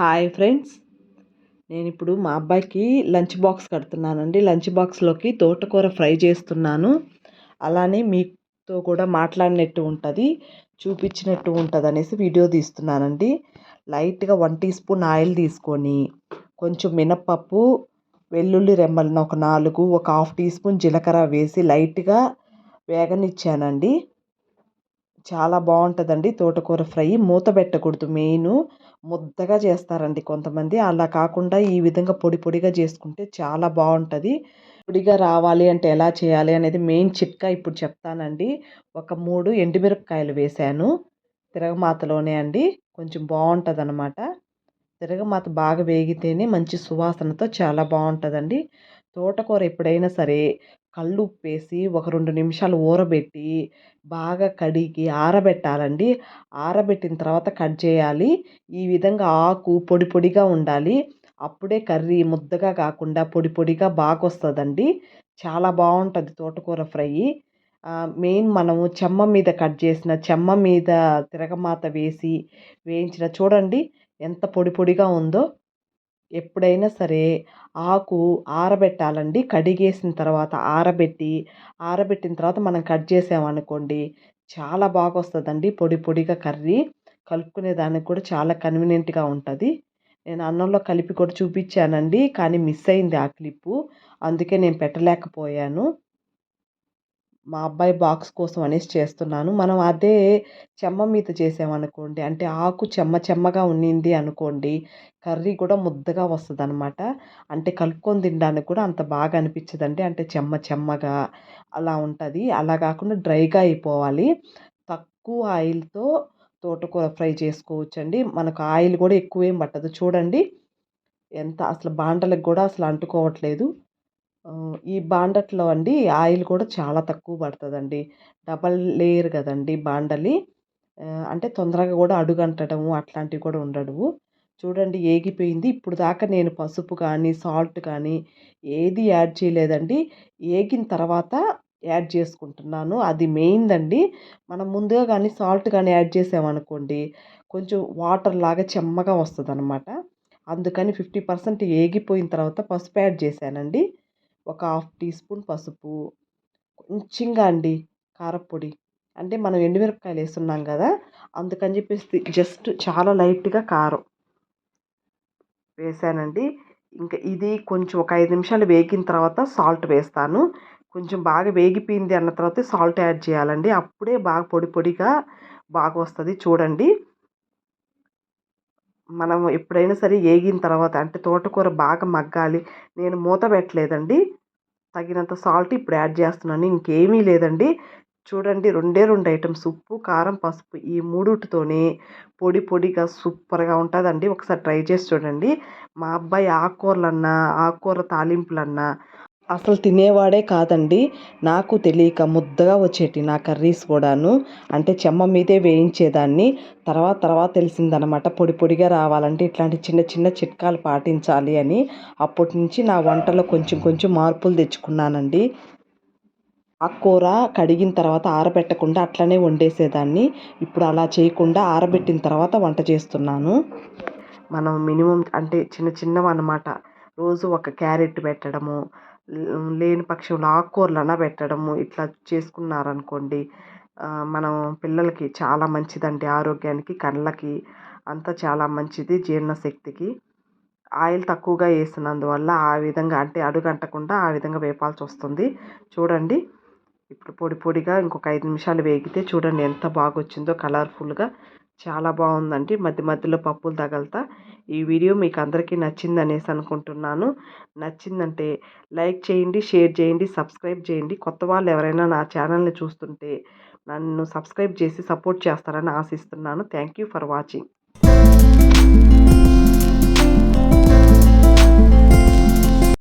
Hi friends నేను ఇప్పుడు మా అబ్బాయికి లంచ్ బాక్స్ కడుతున్నానండి. లంచ్ బాక్స్లోకి తోటకూర ఫ్రై చేస్తున్నాను. అలానే మీతో కూడా మాట్లాడినట్టు ఉంటుంది చూపించినట్టు ఉంటుంది అనేసి వీడియో తీస్తున్నానండి. లైట్గా వన్ టీ స్పూన్ ఆయిల్ తీసుకొని కొంచెం మినప్పప్పు వెల్లుల్లి రెమ్మలను ఒక నాలుగు ఒక హాఫ్ టీ స్పూన్ జీలకర్ర వేసి లైట్గా వేగనిచ్చానండి. చాలా బాగుంటుందండి తోటకూర ఫ్రై మూత పెట్టకూడదు. మెయిన్ ముద్దగా చేస్తారండి కొంతమంది. అలా కాకుండా ఈ విధంగా పొడి పొడిగా చేసుకుంటే చాలా బాగుంటుంది పొడిగా రావాలి అంటే ఎలా చేయాలి అనేది మెయిన్ చిట్కా ఇప్పుడు చెప్తానండి. ఒక మూడు ఎండుమిరపకాయలు వేశాను తిరగమాతలోనే అండి. కొంచెం బాగుంటుంది అనమాట తిరగమాత బాగా వేగితేనే మంచి సువాసనతో చాలా బాగుంటుందండి తోటకూర ఎప్పుడైనా సరే కళ్ళు ఉప్పేసి ఒక రెండు నిమిషాలు ఊరబెట్టి బాగా కడిగి ఆరబెట్టాలండి. ఆరబెట్టిన తర్వాత కట్ చేయాలి. ఈ విధంగా ఆకు పొడి పొడిగా ఉండాలి. అప్పుడే కర్రీ ముద్దగా కాకుండా పొడి పొడిగా బాగా వస్తుందండి చాలా బాగుంటుంది తోటకూర ఫ్రై. మెయిన్ మనము చెమ్మ మీద కట్ చేసిన చెమ్మ మీద తిరగమాత వేసి వేయించిన చూడండి ఎంత పొడి పొడిగా ఉందో. ఎప్పుడైనా సరే ఆకు ఆరబెట్టాలండి. కడిగేసిన తర్వాత ఆరబెట్టి ఆరబెట్టిన తర్వాత మనం కట్ చేసామనుకోండి చాలా బాగా వస్తుందండి పొడి పొడిగా కర్రీ కలుపుకునే దానికి కూడా చాలా కన్వీనియంట్గా ఉంటుంది. నేను అన్నంలో కలిపి కూడా చూపించానండి. కానీ మిస్ అయింది ఆ క్లిప్పు. అందుకే నేను పెట్టలేకపోయాను. మా అబ్బాయి బాక్స్ కోసం అనేసి చేస్తున్నాను. మనం అదే చెమ్మ మీద చేసామనుకోండి అంటే ఆకు చెమ్మ చెమ్మగా ఉన్నింది అనుకోండి కర్రీ కూడా ముద్దగా వస్తుంది అనమాట అంటే కలుపుకొని తినడానికి కూడా అంత బాగా అనిపించదండి. అంటే చెమ్మ చెమ్మగా అలా ఉంటుంది. అలా కాకుండా డ్రైగా అయిపోవాలి. తక్కువ ఆయిల్తో తోటకూర ఫ్రై చేసుకోవచ్చండి. మనకు ఆయిల్ కూడా ఎక్కువేం పట్టదు. చూడండి ఎంత అసలు బాండలకు కూడా అసలు అంటుకోవట్లేదు. ఈ బాండట్లో అండి ఆయిల్ కూడా చాలా తక్కువ పడుతుందండి. డబల్ లేయర్ కదండి బాండలి. అంటే తొందరగా కూడా అడుగంటడము అట్లాంటివి కూడా ఉండవు చూడండి ఏగిపోయింది. ఇప్పుడు దాకా నేను పసుపు కానీ సాల్ట్ కానీ ఏది యాడ్ చేయలేదండి. ఏగిన తర్వాత యాడ్ చేసుకుంటున్నాను. అది మెయిన్ అండి మనం ముందుగా కానీ సాల్ట్ కానీ యాడ్ చేసామనుకోండి కొంచెం వాటర్ లాగా చెమ్మగా వస్తుంది అందుకని ఫిఫ్టీ పర్సెంట్ ఏగిపోయిన తర్వాత పసుపు యాడ్ చేశానండి. ఒక హాఫ్ టీ స్పూన్ పసుపు కొంచెంగా అండి కారపొడి. అంటే మనం ఎండుమిరపకాయలు వేస్తున్నాం కదా అందుకని చెప్పేసి జస్ట్ చాలా లైట్గా కారం వేసానండి. ఇంకా ఇది కొంచెం ఒక ఐదు నిమిషాలు వేగిన తర్వాత సాల్ట్ వేస్తాను. కొంచెం బాగా వేగిపోయింది అన్న తర్వాత సాల్ట్ యాడ్ చేయాలండి. అప్పుడే బాగా పొడి పొడిగా బాగా వస్తుంది చూడండి. మనం ఎప్పుడైనా సరే వేగిన తర్వాత అంటే తోటకూర బాగా మగ్గాలి నేను మూత పెట్టలేదండి. తగినంత సాల్ట్ ఇప్పుడు యాడ్ చేస్తున్నాను ఇంకేమీ లేదండి. చూడండి రెండే రెండు ఐటమ్స్ ఉప్పు కారం పసుపు ఈ మూడుటితోనే పొడి పొడిగా సూపర్గా ఉంటుందండి. ఒకసారి ట్రై చేసి చూడండి. మా అబ్బాయి ఆకుకూరలన్నా ఆకుకూర తాలింపులన్నా అసలు తినేవాడే కాదండి. నాకు తెలియక ముద్దగా వచ్చేటి నా కర్రీస్ కూడాను. అంటే చెమ్మ మీదే వేయించేదాన్ని. తర్వాత తర్వాత తెలిసిందనమాట పొడి పొడిగా రావాలంటే ఇట్లాంటి చిన్న చిన్న చిట్కాలు పాటించాలి అని. అప్పటి నుంచి నా వంటలో కొంచెం కొంచెం మార్పులు తెచ్చుకున్నానండి. ఆ కూర కడిగిన తర్వాత ఆరబెట్టకుండా అట్లనే వండేసేదాన్ని. ఇప్పుడు అలా చేయకుండా ఆరబెట్టిన తర్వాత వంట చేస్తున్నాను. మనం మినిమం అంటే చిన్న చిన్నవి అన్నమాట రోజు ఒక క్యారెట్ పెట్టడము లేని పక్షంలో ఆకుకూరలన్నా పెట్టడము ఇట్లా చేసుకున్నారనుకోండి మనం పిల్లలకి చాలా మంచిదండి ఆరోగ్యానికి కళ్ళకి అంతా చాలా మంచిది జీర్ణశక్తికి. ఆయిల్ తక్కువగా వేసినందువల్ల ఆ విధంగా అంటే అడుగంటకుండా ఆ విధంగా వేపాల్సి వస్తుంది. చూడండి ఇప్పుడు పొడి పొడిగా ఇంకొక ఐదు నిమిషాలు వేగితే చూడండి ఎంత బాగా వచ్చిందో కలర్ఫుల్గా చాలా బాగుందండి. మధ్య మధ్యలో పప్పులు తగలతా. ఈ వీడియో మీకు అందరికీ నచ్చింది అనేసి అనుకుంటున్నాను. నచ్చిందంటే లైక్ చేయండి షేర్ చేయండి సబ్స్క్రైబ్ చేయండి. కొత్త వాళ్ళు ఎవరైనా నా ఛానల్ని చూస్తుంటే నన్ను సబ్స్క్రైబ్ చేసి సపోర్ట్ చేస్తారని ఆశిస్తున్నాను. Thank you for watching.